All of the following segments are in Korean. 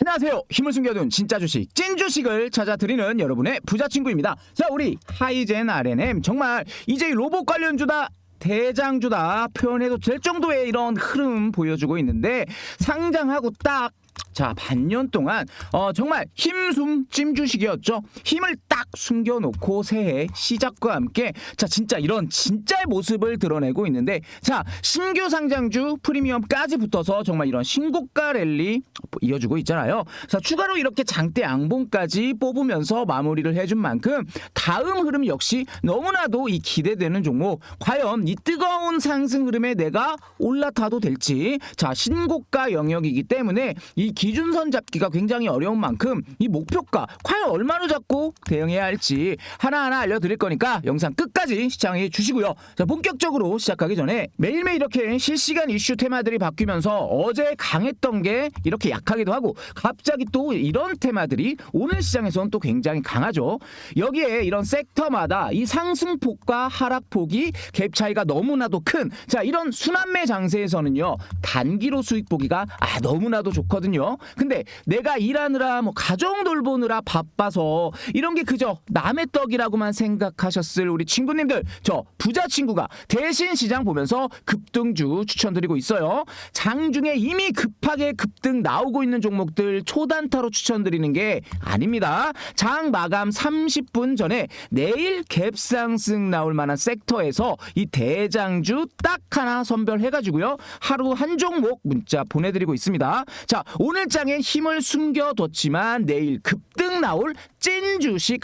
안녕하세요. 힘을 숨겨둔 진짜 주식, 찐 주식을 찾아드리는 여러분의 부자 친구입니다. 자, 우리 하이젠 RNM 정말 이제 이 로봇 관련주다. 대장주다 표현해도 될 정도의 이런 흐름 보여주고 있는데 상장하고 딱 자, 반년 동안 어 정말 힘숨 찜 주식이었죠. 힘을 딱 숨겨놓고 새해 시작과 함께 자 진짜 이런 진짜의 모습을 드러내고 있는데 자 신규 상장주 프리미엄까지 붙어서 정말 이런 신고가 랠리 이어주고 있잖아요. 자 추가로 이렇게 장대 양봉까지 뽑으면서 마무리를 해준 만큼 다음 흐름 역시 너무나도 이 기대되는 종목 과연 이 뜨거운 상승 흐름에 내가 올라타도 될지 자 신고가 영역이기 때문에 이 기준선 잡기가 굉장히 어려운 만큼 이 목표가 과연 얼마로 잡고 대응 해야 할지 하나하나 알려드릴 거니까 영상 끝까지 시청해 주시고요. 자 본격적으로 시작하기 전에 매일매일 이렇게 실시간 이슈 테마들이 바뀌면서 어제 강했던 게 이렇게 약하기도 하고 갑자기 또 이런 테마들이 오늘 시장에서는 또 굉장히 강하죠. 여기에 이런 섹터마다 이 상승폭과 하락폭이 갭 차이가 너무나도 큰 자 이런 순환매 장세에서는요 단기로 수익 보기가 아 너무나도 좋거든요. 근데 내가 일하느라 뭐 가정 돌보느라 바빠서 이런 게 그저 남의 떡이라고만 생각하셨을 우리 친구님들 저 부자 친구가 대신 시장 보면서 급등주 추천드리고 있어요. 장 중에 이미 급하게 급등 나오고 있는 종목들 초단타로 추천드리는 게 아닙니다. 장 마감 30분 전에 내일 갭상승 나올 만한 섹터에서 이 대장주 딱 하나 선별해가지고요. 하루 한 종목 문자 보내드리고 있습니다. 자, 오늘 장에 힘을 숨겨뒀지만 내일 급등 나올 찐 주식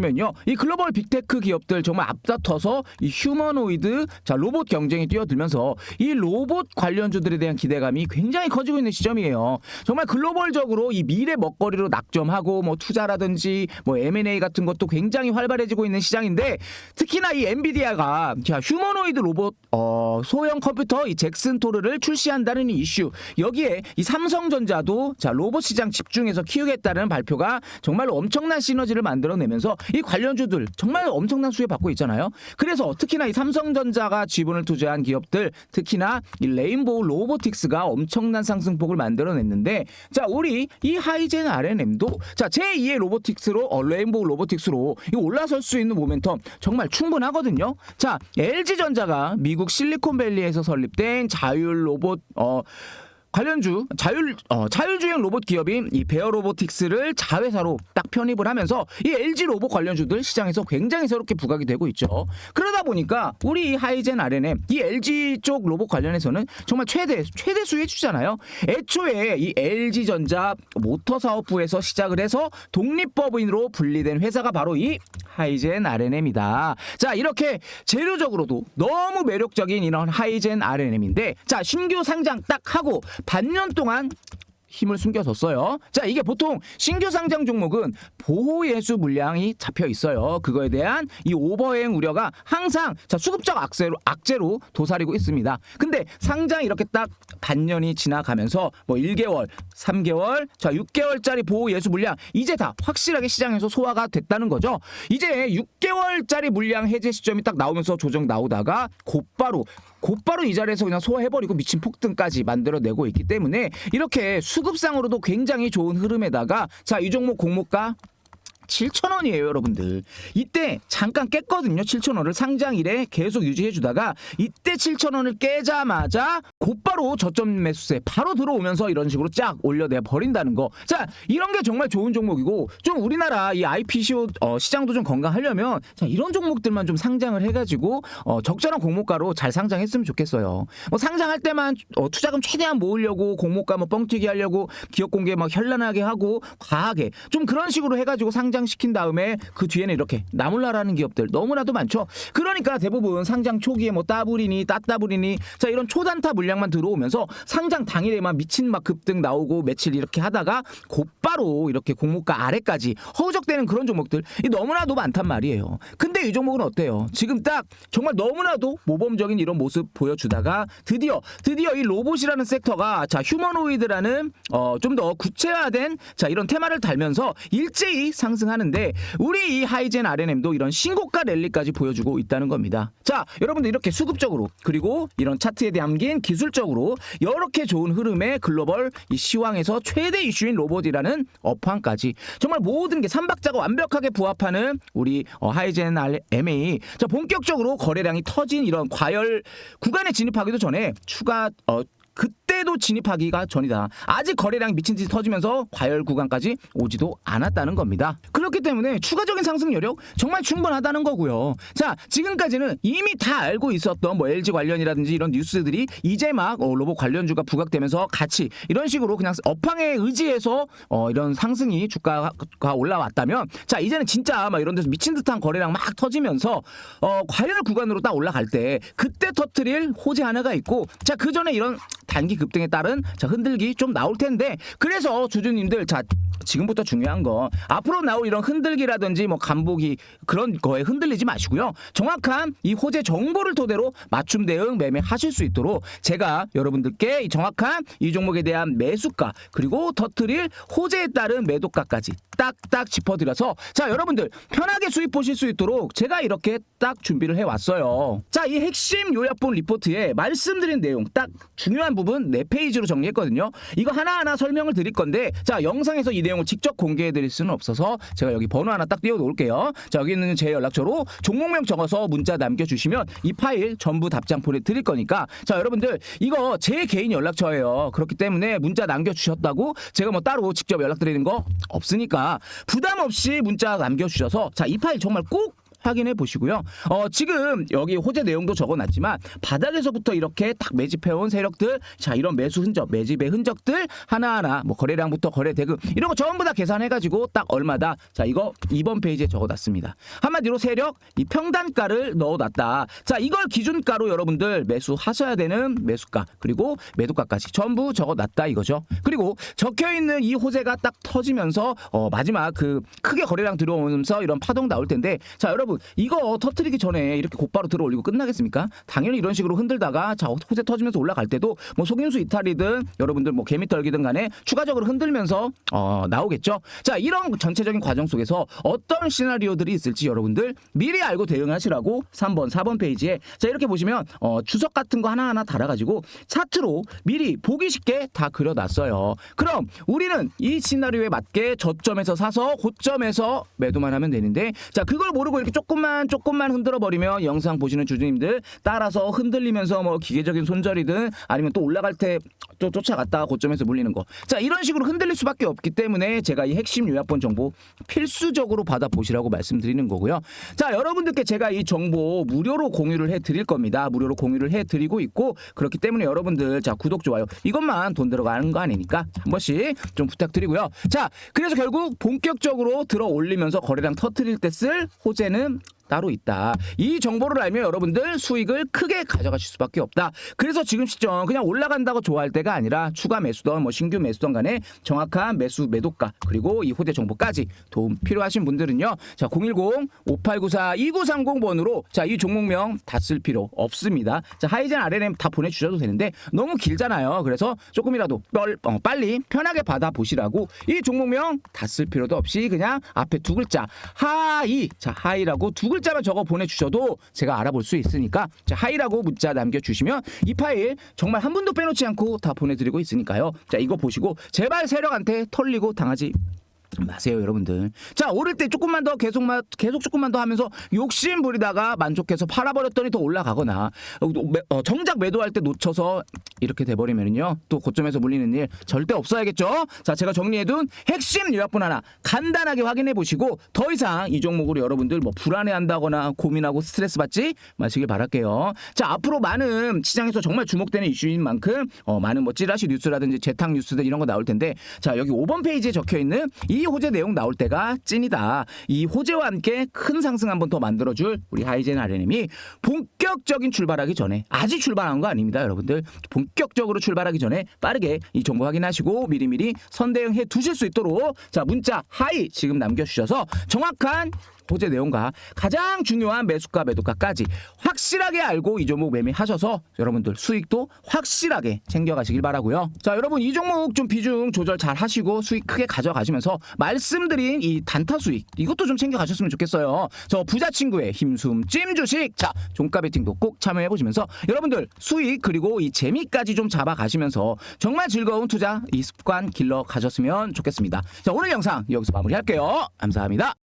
면요. 이 글로벌 빅테크 기업들 정말 앞다퉈서 이 휴머노이드 자, 로봇 경쟁에 뛰어들면서 이 로봇 관련주들에 대한 기대감이 굉장히 커지고 있는 시점이에요. 정말 글로벌적으로 이 미래 먹거리로 낙점하고 뭐 투자라든지 뭐 M&A 같은 것도 굉장히 활발해지고 있는 시장인데 특히나 이 엔비디아가 자, 휴머노이드 로봇 어, 소형 컴퓨터 이 잭슨 토르를 출시한다는 이 이슈 여기에 이 삼성전자도 자 로봇 시장 집중해서 키우겠다는 발표가 정말로 엄청난 시너지를 만들어내면서 이 관련주들 정말 엄청난 수혜 받고 있잖아요. 그래서 특히나 이 삼성전자가 지분을 투자한 기업들 특히나 이 레인보우 로보틱스가 엄청난 상승폭을 만들어냈는데 자 우리 이 하이젠 RNM도 자 제2의 로보틱스로 어, 레인보우 로보틱스로 이 올라설 수 있는 모멘텀 정말 충분하거든요. 자 LG전자가 미국 실리콘밸리에서 설립된 자율 로봇 어 관련주 자율 어, 자율주행 로봇 기업인 이 베어 로보틱스를 자회사로 딱 편입을 하면서 이 LG 로봇 관련주들 시장에서 굉장히 새롭게 부각이 되고 있죠. 그러다 보니까 우리 이 하이젠 RNM 이 LG 쪽 로봇 관련해서는 정말 최대 최대 수혜주잖아요. 애초에 이 LG 전자 모터 사업부에서 시작을 해서 독립법인으로 분리된 회사가 바로 이 하이젠 RNM이다. 자 이렇게 재료적으로도 너무 매력적인 이런 하이젠 RNM인데 자 신규 상장 딱 하고 반년 동안 힘을 숨겨뒀어요. 자, 이게 보통 신규 상장 종목은 보호 예수 물량이 잡혀 있어요. 그거에 대한 이 오버행 우려가 항상 자, 수급적 악재로 악재로 도사리고 있습니다. 근데 상장 이렇게 딱 반년이 지나가면서 뭐 1개월, 3개월, 자, 6개월짜리 보호 예수 물량 이제 다 확실하게 시장에서 소화가 됐다는 거죠. 이제 6개월짜리 물량 해제 시점이 딱 나오면서 조정 나오다가 곧바로 곧바로 이 자리에서 그냥 소화해버리고 미친 폭등까지 만들어내고 있기 때문에 이렇게 수급상으로도 굉장히 좋은 흐름에다가 자 이 종목 공모가 7,000원이에요, 여러분들. 이때 잠깐 깼거든요. 7,000원을 상장일에 계속 유지해 주다가 이때 7,000원을 깨자마자 곧바로 저점 매수세 바로 들어오면서 이런 식으로 쫙 올려내 버린다는 거. 자, 이런 게 정말 좋은 종목이고 좀 우리나라 이 IPCO 어, 시장도 좀 건강하려면 자, 이런 종목들만 좀 상장을 해 가지고 어, 적절한 공모가로 잘 상장했으면 좋겠어요. 뭐 상장할 때만 어, 투자금 최대한 모으려고 공모가 뭐 뻥튀기 하려고 기업 공개 막 현란하게 하고 과하게 좀 그런 식으로 해 가지고 상장 시킨 다음에 그 뒤에는 이렇게 나몰라라는 기업들 너무나도 많죠. 그러니까 대부분 상장 초기에 뭐 따블이니 따따블이니 자 이런 초단타 물량만 들어오면서 상장 당일에만 미친 막 급등 나오고 며칠 이렇게 하다가 곧바로 이렇게 공모가 아래까지 허우적 대는 그런 종목들 이 너무나도 많단 말이에요. 근데 이 종목은 어때요? 지금 딱 정말 너무나도 모범적인 이런 모습 보여주다가 드디어 드디어 이 로봇이라는 섹터가 자 휴머노이드라는 어, 좀 더 구체화된 자 이런 테마를 달면서 일제히 상승하는데 우리 이 하이젠 RNM도 이런 신고가 랠리까지 보여주고 있다는 겁니다. 자 여러분들 이렇게 수급적으로 그리고 이런 차트에 담긴 기술적으로 이렇게 좋은 흐름의 글로벌 이 시황에서 최대 이슈인 로봇이라는 업황까지 정말 모든 게 삼박 자가 완벽하게 부합하는 우리 어, 하이젠 MA 자 본격적으로 거래량이 터진 이런 과열 구간에 진입하기도 전에 추가 어, 그때도 진입하기가 전이다. 아직 거래량이 미친 듯이 터지면서 과열 구간까지 오지도 않았다는 겁니다. 그렇기 때문에 추가적인 상승 여력 정말 충분하다는 거고요. 자, 지금까지는 이미 다 알고 있었던 뭐 LG 관련이라든지 이런 뉴스들이 이제 막 어, 로봇 관련주가 부각되면서 같이 이런 식으로 그냥 업황에 의지해서 어, 이런 상승이 주가가 올라왔다면 자, 이제는 진짜 막 이런 데서 미친 듯한 거래량 막 터지면서 어, 과열 구간으로 딱 올라갈 때 그때 터트릴 호재 하나가 있고 자, 그 전에 이런 단기 급등에 따른 자 흔들기 좀 나올 텐데 그래서 주주님들 자 지금부터 중요한 거 앞으로 나올 이런 흔들기라든지 뭐 간보기 그런 거에 흔들리지 마시고요. 정확한 이 호재 정보를 토대로 맞춤 대응 매매 하실 수 있도록 제가 여러분들께 이 정확한 이 종목에 대한 매수가 그리고 터트릴 호재에 따른 매도가까지 딱딱 짚어드려서 자 여러분들 편하게 수익 보실 수 있도록 제가 이렇게 딱 준비를 해왔어요. 자 이 핵심 요약본 리포트에 말씀드린 내용 딱 중요한 부분 네 페이지로 정리했거든요. 이거 하나하나 설명을 드릴 건데 자 영상에서 이 내용을 직접 공개해 드릴 수는 없어서 제가 여기 번호 하나 딱 띄워 놓을게요. 자 여기 있는 제 연락처로 종목명 적어서 문자 남겨주시면 이 파일 전부 답장 보내드릴 거니까. 자 여러분들 이거 제 개인 연락처예요. 그렇기 때문에 문자 남겨주셨다고 제가 뭐 따로 직접 연락드리는 거 없으니까 부담 없이 문자 남겨주셔서 자 이 파일 정말 꼭 확인해 보시고요. 어, 지금 여기 호재 내용도 적어놨지만 바닥에서부터 이렇게 딱 매집해온 세력들, 자 이런 매수 흔적, 매집의 흔적들 하나하나 뭐 거래량부터 거래 대금 이런 거 전부 다 계산해가지고 딱 얼마다. 자 이거 2번 페이지에 적어놨습니다. 한마디로 세력 이 평단가를 넣어놨다. 자 이걸 기준가로 여러분들 매수하셔야 되는 매수가 그리고 매도가까지 전부 적어놨다 이거죠. 그리고 적혀 있는 이 호재가 딱 터지면서 어, 마지막 그 크게 거래량 들어오면서 이런 파동 나올 텐데 자 여러분. 이거 터트리기 전에 이렇게 곧바로 들어 올리고 끝나겠습니까? 당연히 이런 식으로 흔들다가 자 호재 터지면서 올라갈 때도 뭐 속임수 이탈이든 여러분들 뭐 개미떨기든 간에 추가적으로 흔들면서 어, 나오겠죠. 자 이런 전체적인 과정 속에서 어떤 시나리오들이 있을지 여러분들 미리 알고 대응하시라고 3번 4번 페이지에 자 이렇게 보시면 어, 주석 같은 거 하나하나 달아가지고 차트로 미리 보기 쉽게 다 그려놨어요. 그럼 우리는 이 시나리오에 맞게 저점에서 사서 고점에서 매도만 하면 되는데 자 그걸 모르고 이렇게 조금만 조금만 흔들어 버리면 영상 보시는 주주님들 따라서 흔들리면서 뭐 기계적인 손절이든 아니면 또 올라갈 때 또 쫓아갔다가 고점에서 물리는 거. 자 이런 식으로 흔들릴 수밖에 없기 때문에 제가 이 핵심 요약본 정보 필수적으로 받아 보시라고 말씀드리는 거고요. 자 여러분들께 제가 이 정보 무료로 공유를 해 드릴 겁니다. 무료로 공유를 해 드리고 있고 그렇기 때문에 여러분들 자 구독 좋아요 이것만 돈 들어가는 거 아니니까 한 번씩 좀 부탁드리고요. 자 그래서 결국 본격적으로 들어 올리면서 거래량 터트릴 때 쓸 호재는 them. 따로 있다. 이 정보를 알면 여러분들 수익을 크게 가져가실 수밖에 없다. 그래서 지금 시점 그냥 올라간다고 좋아할 때가 아니라 추가 매수던 뭐 신규 매수던 간에 정확한 매수 매도가 그리고 이 호재 정보까지 도움 필요하신 분들은요. 자 010-5894-2930번으로 자 이 종목명 다 쓸 필요 없습니다. 자 하이젠 RNM 다 보내 주셔도 되는데 너무 길잖아요. 그래서 조금이라도 뻘, 어, 빨리 편하게 받아 보시라고 이 종목명 다 쓸 필요도 없이 그냥 앞에 두 글자 하이 자 하이라고 두 글자 만 적어 보내주셔도 제가 알아볼 수 있으니까 자 하이라고 문자 남겨주시면 이 파일 정말 한 분도 빼놓지 않고 다 보내드리고 있으니까요. 자 이거 보시고 제발 세력한테 털리고 당하지 마세요 여러분들. 자 오를 때 조금만 더 계속 마, 계속 조금만 더 하면서 욕심 부리다가 만족해서 팔아버렸더니 더 올라가거나 어, 어, 정작 매도할 때 놓쳐서 이렇게 돼버리면요 또 고점에서 물리는 일 절대 없어야겠죠? 자 제가 정리해둔 핵심 요약분 하나 간단하게 확인해 보시고 더 이상 이 종목으로 여러분들 뭐 불안해한다거나 고민하고 스트레스 받지 마시길 바랄게요. 자 앞으로 많은 시장에서 정말 주목되는 이슈인 만큼 어, 많은 뭐 찌라시 뉴스라든지 재탕 뉴스들 이런 거 나올 텐데 자 여기 5번 페이지에 적혀 있는 이 호재 내용 나올 때가 찐이다. 이 호재와 함께 큰 상승 한번 더 만들어줄 우리 하이젠 아레님이 본격적인 출발하기 전에 아직 출발한 거 아닙니다, 여러분들. 본격적으로 출발하기 전에 빠르게 이 정보 확인하시고 미리미리 선대응해 두실 수 있도록 자 문자 하이 지금 남겨주셔서 정확한 호재 내용과 가장 중요한 매수가 매도가까지 확실하게 알고 이 종목 매매하셔서 여러분들 수익도 확실하게 챙겨가시길 바라고요. 자 여러분 이 종목 좀 비중 조절 잘 하시고 수익 크게 가져가시면서 말씀드린 이 단타 수익 이것도 좀 챙겨가셨으면 좋겠어요. 저 부자 친구의 힘숨 찜 주식 자 종가 베팅도 꼭 참여해 보시면서 여러분들 수익 그리고 이 재미까지 좀 잡아가시면서 정말 즐거운 투자 이 습관 길러 가셨으면 좋겠습니다. 자 오늘 영상 여기서 마무리할게요. 감사합니다.